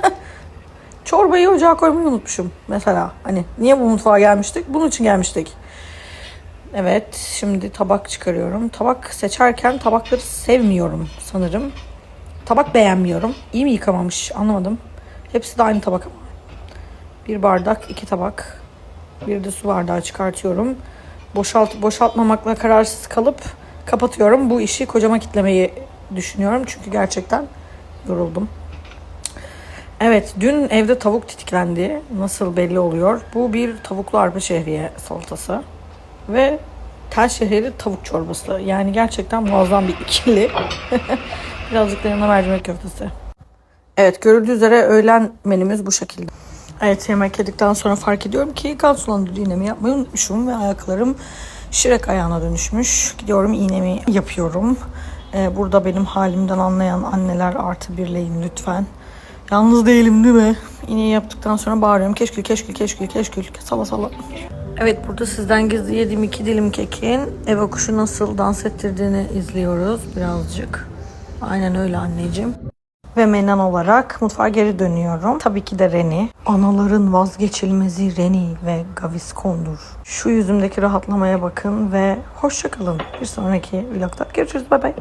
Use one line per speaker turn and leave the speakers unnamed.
Çorbayı ocağa koymayı unutmuşum mesela. Hani niye bu mutfağa gelmiştik? Bunun için gelmiştik. Evet, şimdi tabak çıkarıyorum. Tabak seçerken tabakları sevmiyorum sanırım. Tabak beğenmiyorum. İyi mi yıkamamış anlamadım. Hepsi de aynı tabak ama. Bir bardak, iki tabak. Bir de su bardağı çıkartıyorum. Boşalt, boşaltmamakla kararsız kalıp kapatıyorum. Bu işi kocama kitlemeyi düşünüyorum. Çünkü gerçekten yoruldum. Evet, dün evde tavuk titiklendi. Nasıl belli oluyor. Bu bir tavuklu arpa şehriye salatası. Ve tel şehriyeli tavuk çorbası. Yani gerçekten muazzam bir ikili. Birazcık da yanına mercimek köftesi. Evet, görüldüğü üzere öğlen menümüz bu şekilde. Evet, yemek yedikten sonra fark ediyorum ki kan sulandırıcı iğnemi yapmayı unutmuşum ve ayaklarım şirek ayağına dönüşmüş. Gidiyorum iğnemi yapıyorum. Ee, burada benim halimden anlayan anneler artı birleyin lütfen. Yalnız değilim değil mi? İğneyi yaptıktan sonra bağırıyorum. Keşkül, keşkül, keşkül, keşkül. Salla salla. Evet burada sizden gizli yediğim iki dilim kekin eve kuşu nasıl dans ettirdiğini izliyoruz birazcık. Aynen öyle anneciğim. Ve menan olarak mutfağa geri dönüyorum. Tabii ki de Reni. Anaların vazgeçilmezi Reni ve Gaviscon'dur. Şu yüzümdeki rahatlamaya bakın ve hoşça kalın. Bir sonraki vlogda görüşürüz. Bay bay.